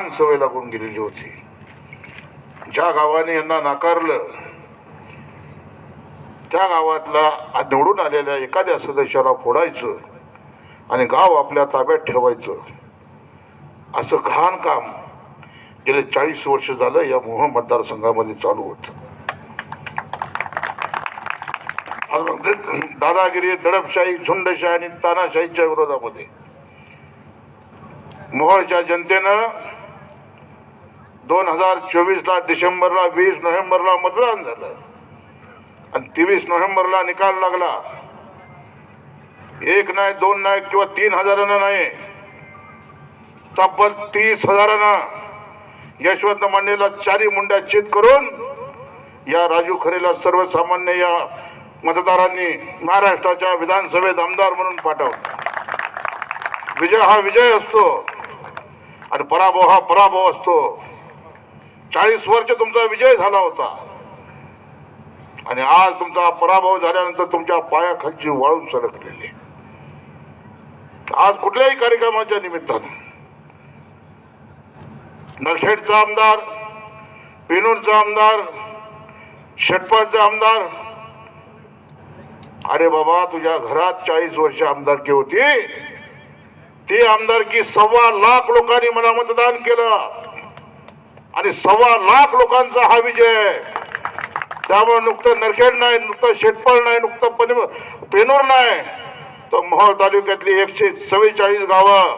घाण सवय लागून गेलेली होती. ज्या गावाने यांना नाकारलं त्या गावातला निवडून आलेल्या एखाद्या सदस्याला फोडायचं आणि गाव आपल्या ताब्यात ठेवायचं असं घाण काम गेले चाळीस वर्ष झालं या मोहन मतदारसंघामध्ये चालू होतं. दादागिरी दडपशाही झुंडशाही आणि तानाशाहीच्या विरोधामध्ये मोहळच्या जनतेनं दोन हजार चोवीसला डिसेंबरला वीस नोव्हेंबरला मतदान झालं. आणि तेवीस नोव्हेंबरला निकाल लागला. एक नाही दोन नाही किंवा तीन हजारानं नाही. तब्बल तीस हजारानं यशवंत मांडेला चारी मुंड्या चित करून या राजू खरेला सर्वसामान्य या मतदारांनी महाराष्ट्राच्या विधानसभेत आमदार म्हणून पाठवलं. विजय हा विजय असतो. आणि पराभव हा पराभव असतो. चाळीस वर्ष तुमचा विजय झाला होता. आणि आज तुमचा पराभव झाल्यानंतर तुमच्या पायाखालची वाळू सरकलेली. आज कुठल्याही कार्यक्रमाच्या निमित्तानं. नरखेडचा आमदार पेनूरचा आमदार शेटपाडचा आमदार. अरे बाबा तुझ्या घरात चाळीस वर्ष आमदारकी होती. ती आमदारकी सव्वा लाख लोकांनी मला मतदान केलं. आणि सव्वा लाख लोकांचा हा विजय आहे. त्यामुळे नुकतं नरखेड नाही नुकतं शेटफळ नाही नुकतं पन पेनूर नाही. तर मोहोळ तालुक्यातली एकशे चव्वेचाळीस गावं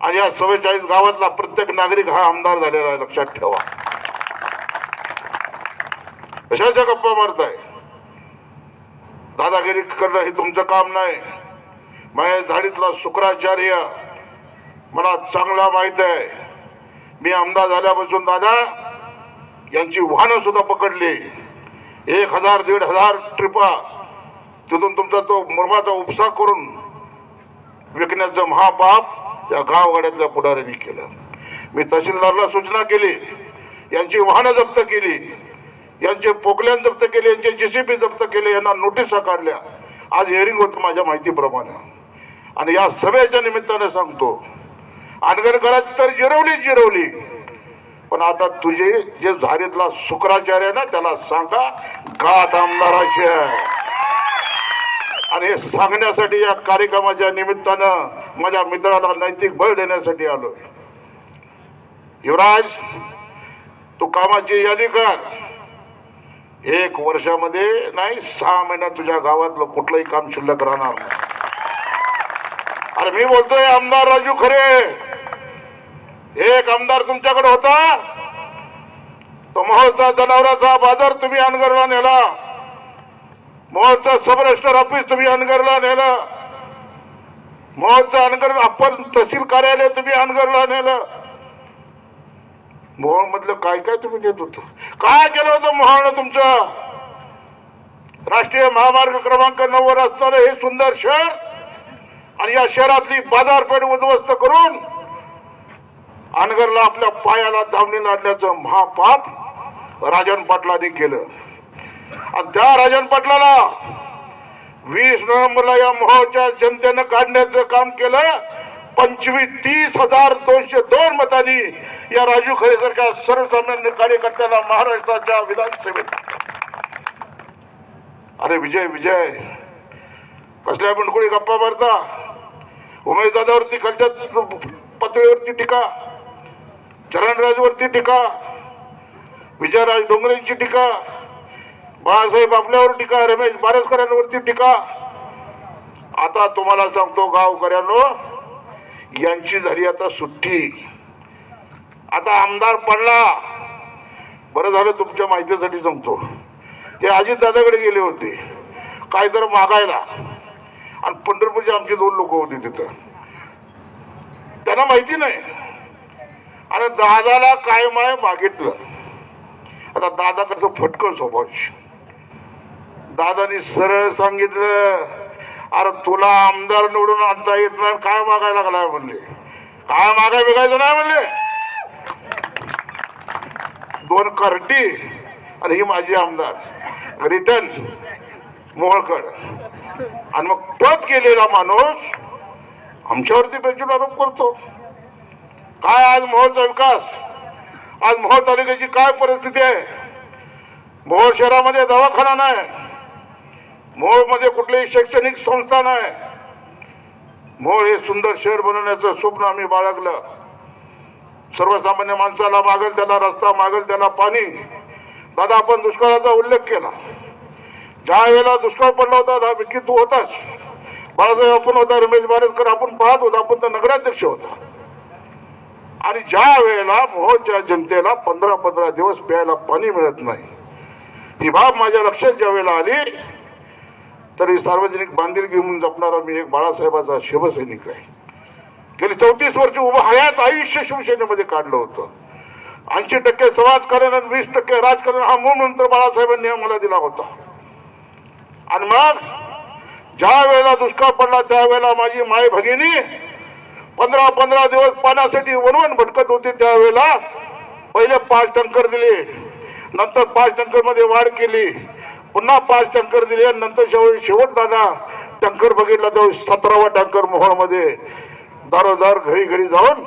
आणि या चव्वेचाळीस गावातला प्रत्येक नागरिक हा आमदार झालेला आहे लक्षात ठेवा. कशाच्या गप्पा मारताय? दादागिरी करणं हे तुमचं काम नाही. माझ्या झाडीतला शुक्राचार्य मला चांगला माहीत आहे. मी आमदार झाल्यापासून दादा यांची वाहनं सुद्धा पकडली. एक हजार दीड हजार ट्रिपा तिथून तुमचा तो मुरमाचा उपसा करून विकण्याचं महापाप या गावगाड्यातल्या पुढाऱ्यांनी केलं. मी तहसीलदारला सूचना केली यांची वाहनं जप्त केली यांचे पोकल्यान जप्त केले यांचे जीसीपी जप्त केले यांना नोटिसा काढल्या. आज हिअरिंग होतं माझ्या माहितीप्रमाणे. आणि या सभेच्या निमित्ताने सांगतो अनगर तर जिरवली जिरवली. पण आता तुझे जे झारीतला शुक्राचार्य आहे ना त्याला सांगा गाठ आमदाराचे आणि हे सांगण्यासाठी या कार्यक्रमाच्या निमित्तानं माझ्या मित्राला नैतिक बळ देण्यासाठी आलोय युवराज तू कामाची यादी कर. एक वर्षामध्ये नाही सहा महिन्यात तुझ्या गावातलं कुठलंही काम शिल्लक राहणार नाही. अरे मी बोलतोय आमदार राजू खरे. एक आमदार तुमच्याकडे होता? तो मोहोळचा जनावराचा बाजार तुम्ही अनगरला नेला. मोहोळचं सब रजिस्टर ऑफिस तुम्ही अनगरला नेलं. मोहोळचं अनगर आपण तहसील कार्यालय तुम्ही अनगरला नेलं. मोहोळ मधलं काय काय तुम्ही देत होत? काय केलं होतं मोहोळनं तुमचं? राष्ट्रीय महामार्ग क्रमांक नऊ वर असणारं हे सुंदर शहर आणि या शहरातली बाजारपेठ उद्ध्वस्त करून अनगरला आपल्या पायाला धावणी लादण्याचं महापाप राजन पाटलांनी केलं. आणि त्या राजन पाटलाला वीस नोव्हेंबरला या मोहोळच्या जनतेनं काढण्याचं काम केलं. पंचवीस तीस हजार दोनशे दोन मतांनी या राजू खरे सारख्या सर्वसामान्य कार्यकर्त्याला महाराष्ट्राच्या विधानसभेत. अरे विजय विजय. कसल्या बिंडकुळी गप्पा मारता? उमेशदादावरती खालच्या पातळीवरती टीका चरणराजवरती टीका विजयराज डोंगरेंची टीका बाळासाहेब आपल्यावर टीका रमेश बारसकरांवरती टीका. आता तुम्हाला सांगतो गावकऱ्यांनो यांची झाली आता सुट्टी. आता आमदार पडला. बरं झालं तुमच्या माहितीसाठी सांगतो. ते अजितदादाकडे गेले होते. काय तर मागायला. आणि पंढरपूरचे आमचे दोन लोक होते तिथं. त्यांना माहिती नाही. आणि दादाला काय माय मागितलं. आता दादा कसं फटकळ स्वभावची दादानी सरळ सांगितलं अरे तुला आमदार निवडून आणता येत नाही काय मागायला लागलाय? म्हणले. काय मागाय बिघायचं नाही? म्हणले. दोन करटी आणि ही माझी आमदार. रिटर्न मोहळकड आणि मग पद केलेला माणूस आमच्यावरती पेन्शन आरोप करतो. काय आज मोहोळचा विकास? आज मोहोळ तालुक्याची काय परिस्थिती आहे? मोहोळ शहरामध्ये दवाखाना नाही. मोहोळमध्ये कुठलीही शैक्षणिक संस्था नाही. मोहोळ हे सुंदर शहर बनवण्याचं स्वप्न आम्ही बाळगलं. सर्वसामान्य माणसाला मागेल त्याला रस्ता मागेल त्याला पाणी. दादा आपण दुष्काळाचा उल्लेख केला. ज्या वेळेला दुष्काळ पडला होता दहा विकी तू होताच बाळासाहेब आपण होता रमेश बारेजकर आपण पाहत होता आपण तर नगराध्यक्ष होता. आणि ज्या वेळेला मोहोळच्या जनतेला पंधरा पंधरा दिवस प्यायला पाणी मिळत नाही ही बाब माझ्या लक्षात ज्या वेळेला आली तरी सार्वजनिक बांधिलकी म्हणून जपणारा मी एक बाळासाहेबाचा शिवसैनिक आहे. गेली चौतीस वर्ष उभं हयात आयुष्य शिवसेनेमध्ये काढलं होतं. ऐंशी टक्के समाजकारण आणि वीस टक्के राजकारण हा मूळ मंत्र बाळासाहेबांनी आम्हाला दिला होता. आणि मग ज्या वेळेला दुष्काळ पडला त्यावेळेला माझी माय भगिनी पंधरा पंधरा दिवस पाण्यासाठी वनवन भटकत होती त्यावेळेला. पहिले पाच टंकर दिले नंतर पाच टंकरमध्ये वाढ केली पुन्हा पाच टंकर दिले नंतर शेवट शेवट दादा टंकर बघितला जाऊ सतरावा टँकर मोहोळमध्ये. दारोदार घरी घरी जाऊन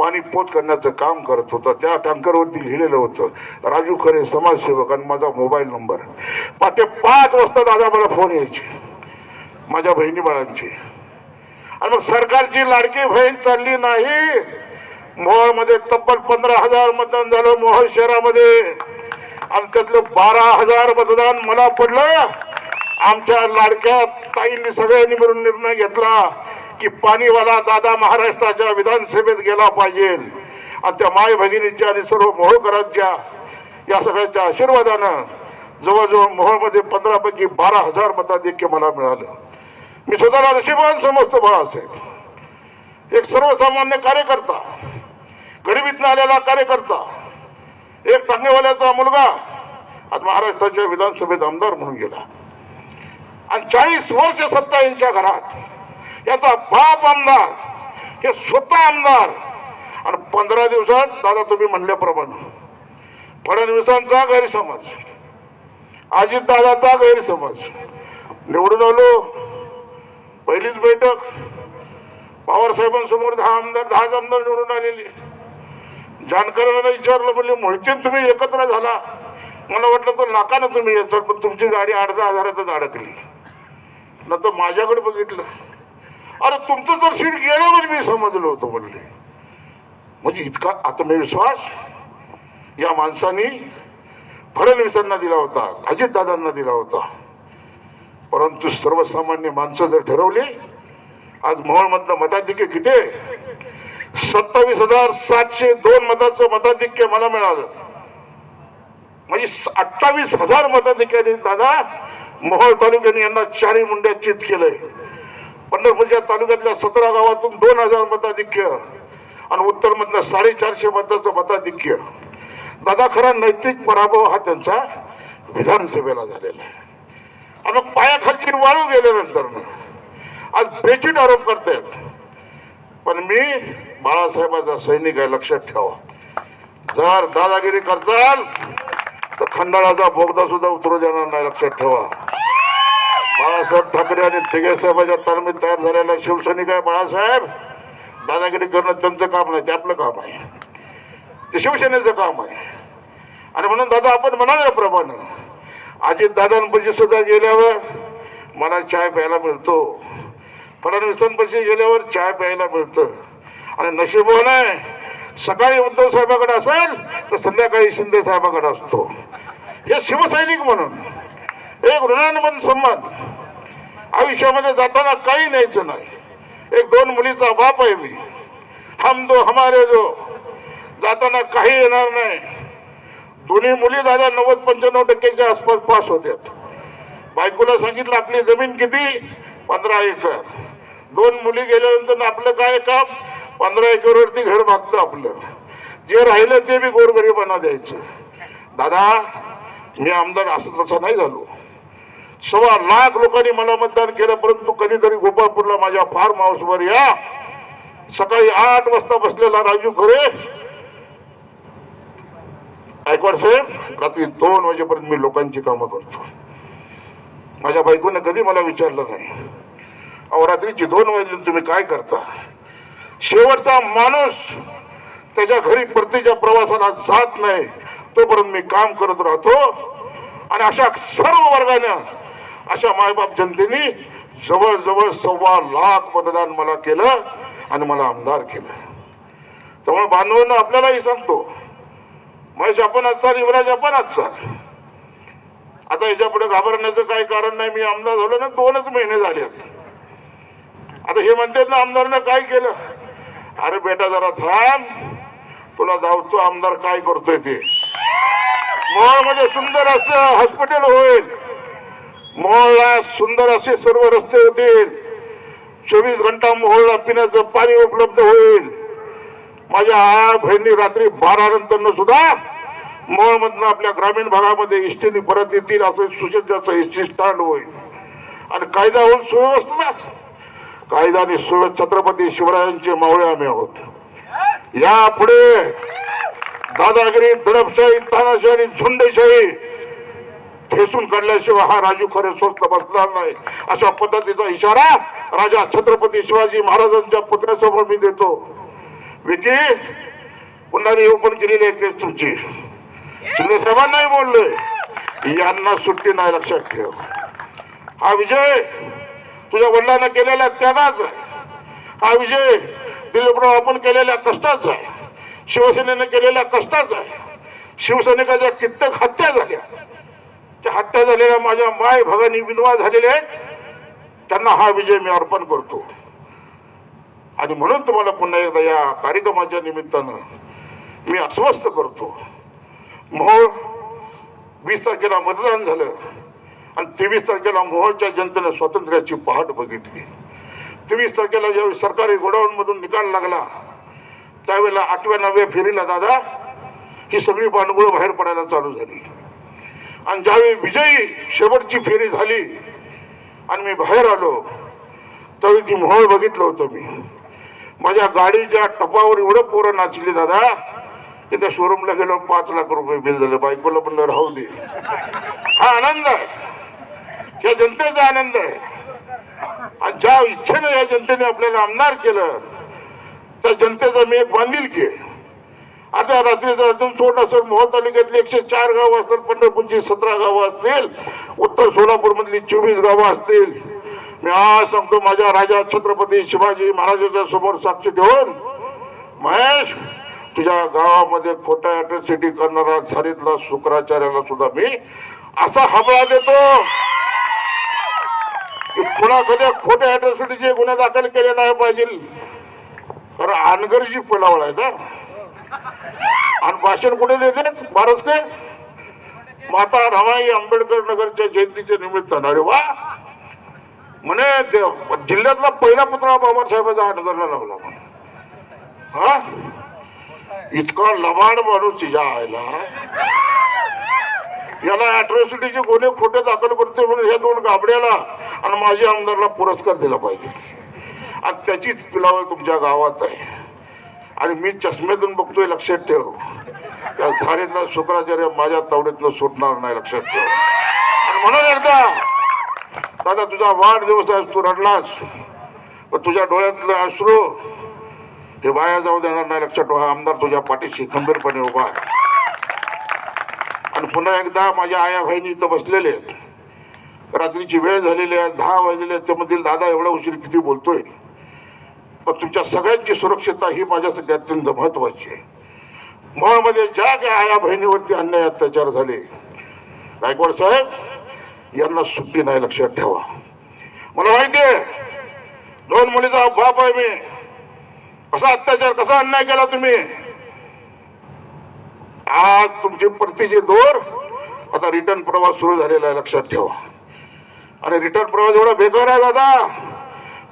पाणी पोच करण्याचं काम करत होतं. त्या टँकरवरती लिहिलेलं होतं राजू खरे समाजसेवक आणि माझा मोबाईल नंबर. पाटे पाच वाजता दादा मला फोन यायचे माझ्या बहिणी बाळांची. आणि मग सरकारची लाडकी बहीण चालली नाही. मोहळमध्ये तब्बल पंधरा हजार मतदान झालं मोहळ शहरामध्ये. आणि त्यातलं बारा हजार मतदान मला पडलं. आमच्या लाडक्या ताईंनी सगळ्यांनी मिळून निर्णय घेतला. की पाणीवाला दादा महाराष्ट्राच्या विधानसभेत गेला पाहिजे. आणि त्या माय भगिनीच्या आणि सर्व मोहोळकरांच्या या सगळ्यांच्या आशीर्वादानं जवळजवळ मोहोळमध्ये पंधरापैकी बारा हजार मताधिक्य मला मिळालं. मी स्वतःला नशिबान समजतो बाळासाहेब. एक सर्वसामान्य कार्यकर्ता गरिबीतनं आलेला कार्यकर्ता एक टांगेवाल्याचा मुलगा आज महाराष्ट्राच्या विधानसभेत आमदार म्हणून गेला. आणि चाळीस वर्ष सत्ता यांच्या घरात याचा बाप आमदार हे स्वतः आमदार. आणि पंधरा दिवसात दादा तुम्ही म्हणल्याप्रमाणे. फडणवीसांचा गैरसमज अजितदादाचा गैरसमज. निवडून आलो पहिलीच बैठक. पवारसाहेबांसमोर दहा आमदार दहाच आमदार निवडून आलेले. जानकरांना विचारलं म्हणजे मोहितीन तुम्ही एकत्र झाला. मला वाटलं तर लाखानं तुम्ही याचाल पण तुमची गाडी अर्धा हजारातच अडकली. नंतर माझ्याकडे बघितलं. अरे तुमचं जर सीट गेलं म्हणजे मी समजलो होतो म्हणले. म्हणजे इतका आत्मविश्वास या माणसानी फडणवीसांना दिला होता अजितदादांना दिला होता. परंतु सर्वसामान्य माणसं जर ठरवली आज मोहोळमधलं मताधिक्य किती सत्तावीस हजार सातशे दोन मताचं मताधिक्य मला मिळालं. म्हणजे अठ्ठावीस हजार मताधिक्याने दादा मोहोळ तालुक्याने यांना चारही मुंड्यात चित केलंय. पंढरपूरच्या तालुक्यातल्या सतरा गावातून दोन हजार मताधिक्य आणि उत्तरमधल्या साडेचारशे मताचं मताधिक्य. दादा खरा नैतिक पराभव हा त्यांचा विधानसभेला झालेला आहे. आणि पायाखालची वाळू गेल्यानंतर आज बेचिट आरोप करतायत. पण मी बाळासाहेबाचा सैनिक आहे लक्षात ठेवा. जर दादागिरी करताल तर खंडाळाचा बोगदा सुद्धा उतरू देणार नाही लक्षात ठेवा. बाळासाहेब ठाकरे आणि तिघे साहेबाच्या तालमीत तयार झालेला शिवसैनिक आहे बाळासाहेब. दादागिरी करणं त्यांचं काम नाही ते आपलं काम आहे. ते शिवसेनेचं काम आहे. आणि म्हणून दादा आपण म्हणाल्याप्रमाणे अजित दादांपाशी सुद्धा गेल्यावर मला चाय प्यायला मिळतो. फडणवीसांपाशी गेल्यावर चाय प्यायला मिळतं. आणि नशीबवान आहे सकाळी उद्धव साहेबाकडे असेल तर संध्याकाळी शिंदे साहेबाकडे असतो. हे शिवसैनिक म्हणून एक ऋणानुबंध संबंध. आयुष्यामध्ये जाताना काही न्यायचं नाही. एक दोन मुलीचा बाप आहे मी. हम दो हमारे जो जाताना काही येणार नाही. दोन्ही मुली दादा नव्वद पंच्याण्णव टक्क्याच्या आसपास पास होत्यात. बायकोला सांगितलं आपली जमीन किती? पंधरा एकर. दोन मुली गेल्यानंतर आपलं काय काम? पंधरा एकरवरती घर मागतं आपलं. जे राहिलं ते बी गोरगरिबांना द्यायचं. दादा मी आमदार असं तसं नाही झालो. सव्वा लाख लोकांनी मला मतदान केलं परंतु कधीतरी गोपाळपूरला माझ्या फार्म हाऊसवर या. सकाळी आठ वाजता बसलेला राजू खरे. गायकवाड साहेब रात्री दोन वाजेपर्यंत मी लोकांची कामं करतो. माझ्या बायकोनं कधी मला विचारलं नाही. अहो रात्रीची दोन वाजले तुम्ही काय करता? शेवटचा माणूस त्याच्या घरी परतीच्या प्रवासाला जात नाही तोपर्यंत मी काम करत राहतो. आणि अशा सर्व वर्गानं अशा मायबाप जनतेने जवळजवळ सव्वा लाख मतदान मला केलं आणि मला आमदार केलं. त्यामुळे बांधवांना आपल्यालाही सांगतो महेश आपण चाल युवराज आपण चाल. आता याच्यापुढे घाबरण्याचं काही कारण नाही मी आमदार झालो ना दोनच महिने झाले आता हे म्हणतात ना आमदारनं काय केलं? अरे बेटा जरा थांब. तुला धावतो आमदार काय करतोय ते. मोहोळमध्ये सुंदर असं हॉस्पिटल होईल. मोहळला सुंदर असे सर्व रस्ते होतील. चोवीस घंटा मोहळला पिण्याचं पाणी उपलब्ध होईल. माझ्या आया बहिणी रात्री बारा नंतर सुद्धा मोहळमधनं आपल्या ग्रामीण भागामध्ये इष्टीने परत येतील असं सुसज्जाचं एसटी स्टँड होईल. आणि कायदा होऊन सुव्यवस्था कायदा आणि सुव्यवस्था छत्रपती शिवरायांचे मावळे आम्ही आहोत. यापुढे दादागिरी दडपशाही तानाशाही आणि झुंडेशाही ठेसून काढल्याशिवाय हा राजू खरे स्वस्त बसणार नाही. अशा पद्धतीचा इशारा राजा छत्रपती शिवाजी महाराजांच्या पुतण्यासमोर मी देतो. विकी पुन्हा ओपन केलेली आहे केस तुमची. शिंदे साहेबांनाही बोलले यांना सुट्टी नाही लक्षात ठेव. हा विजय तुझ्या वडिलांना केलेला त्यागाच आहे. हा विजय दिलीपराव आपण केलेल्या कष्टाच आहे. शिवसेनेने केलेल्या कष्टाच आहे. शिवसैनिकाच्या कित्येक हत्या झाल्या. त्या हत्या झालेल्या माझ्या माय भगानी विधवा झालेल्या आहेत. त्यांना हा विजय मी अर्पण करतो. आणि म्हणून तुम्हाला पुन्हा एकदा या कार्यक्रमाच्या निमित्तानं मी अस्वस्थ करतो. मोहोळ वीस तारखेला मतदान झालं आणि तेवीस तारखेला मोहोळच्या जनतेनं स्वातंत्र्याची पहाट बघितली. तेवीस तारखेला ज्यावेळी सरकारी गोडाऊनमधून निकाल लागला त्यावेळेला आठव्या नवव्या फेरीला दादा ही सगळी बांडगुळ बाहेर पडायला चालू झाली. आणि ज्यावेळी विजयी शेवटची फेरी झाली आणि मी बाहेर आलो त्यावेळी ती मोहळ बघितलं होतं मी. माझ्या गाडीच्या टपावर एवढं पोरं नाचली दादा की त्या शोरूमला गेलो पाच लाख रुपये बिल झालं बायकोला म्हणलं राहू दे. हा आनंद आहे. या जनतेचा आनंद आहे. आणि ज्या इच्छेनं या जनतेने आपल्याला आमदार केलं त्या जनतेचा मी एक बांधील की आता रात्रीचा अजून सोड असेल मोहोळ तालुक्यातली एकशे चार गावं असतील पंढरपूरची सतरा गावं असतील उत्तर सोलापूरमधली चोवीस गावं असतील. मी आज सांगतो माझ्या राजा छत्रपती शिवाजी महाराजांच्या समोर साक्ष ठेवून महेश तुझ्या गावामध्ये खोट्या अॅट्रॉसिटी करणारा झारीतला शुक्राचार्याला सुद्धा मी असा हमला देतो. कुणाकडे पुन्हा खोट्या अॅट्रॉसिटीचे गुन्हे दाखल केले नाही पाहिजे. कारण अनगरजी पलावळ आहे ना. आणि भाषण कुठे देते? बारसकर माता रमाई आंबेडकर नगरच्या जयंतीच्या निमित्तानं. अरे वा! म्हणे जिल्ह्यातला पहिला पुतळा बाबासाहेबाचा अनगरला लावला हा? इतका लबाड माणूस तिच्या आयला याला अॅट्रॉसिटीचे गुन्हे खोटे दाखल करते म्हणून ह्या दोन गाबड्याला आणि माझ्या आमदारला पुरस्कार दिला पाहिजे. आणि त्याचीच पिलावळ तुमच्या गावात आहे. आणि मी चष्म्यातून बघतोय लक्षात ठेव. त्या झालेला शुक्राचार्य माझ्या तावडीतनं सुटणार नाही लक्षात ठेव. आणि म्हणून एकदा दादा तुझा वाढदिवस आहे तू रडलास पण तुझ्या डोळ्यातलं अश्रू हे वाया जाऊ देणार नाही लक्षात ठेव. आमदार तुझ्या पाठीशी खंबीरपणे उभा आहे. आणि पुन्हा एकदा माझ्या आया बहिणी इथं बसलेले आहेत. रात्रीची वेळ झालेली आहे दहा वाजलेले आहेत त्यामधील दादा एवढा उशीर किती बोलतोय? पण तुमच्या सगळ्यांची सुरक्षितता ही माझ्यासाठी अत्यंत महत्वाची आहे. मोहमध्ये ज्या काय आया बहिणीवरती अन्याय अत्याचार झाले गायकवाड साहेब यांना सुट्टी नाही लक्षात ठेवा. मला माहिती आहे दोन मुलीचा बाप आहे मी. कसा अत्याचार कसा अन्याय केला तुम्ही? आज तुमचे परतीचे दोर आता रिटर्न प्रवास सुरू झालेला आहे लक्षात ठेवा. आणि रिटर्न प्रवास एवढा बेकार आहे दादा.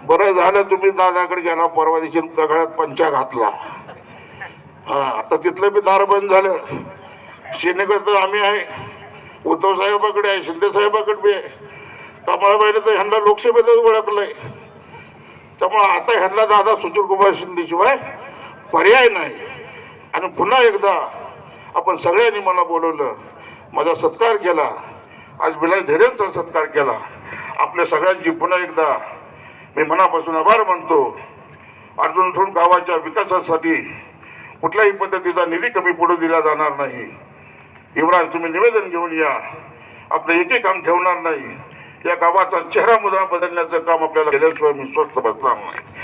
बरं झालं तुम्ही दादाकडे गेला परवा दिवशी दगडात पंचा घातला. हा आता तिथलं बी दार बंद झालं. शिंदेकडे तर आम्ही आहे. उद्धव साहेबाकडे आहे शिंदे साहेबाकडे बी आहे. कमळाबाईने तर ह्यांना लोकसभेतच ओळखलंय. त्यामुळे आता ह्यांना दादा सुशीलकुमार शिंदेशिवाय पर्याय नाही. आणि पुन्हा एकदा आपण सगळ्यांनी मला बोलवलं माझा सत्कार केला. आज बिलास ढेरेंचा सत्कार केला. आपल्या सगळ्यांची पुन्हा एकदा मी मनापासून आभार मानतो. अर्जुन सोड गावाच्या विकासासाठी कुठल्याही पद्धतीचा निधी कमी पडू दिला जाणार नाही. युवराज तुम्ही निवेदन घेऊन या. आपलं एकही काम ठेवणार नाही. या गावाचा चेहरा मुद्रा बदलण्याचं काम आपल्याला केल्याशिवाय मी स्वस्थ बसणार नाही.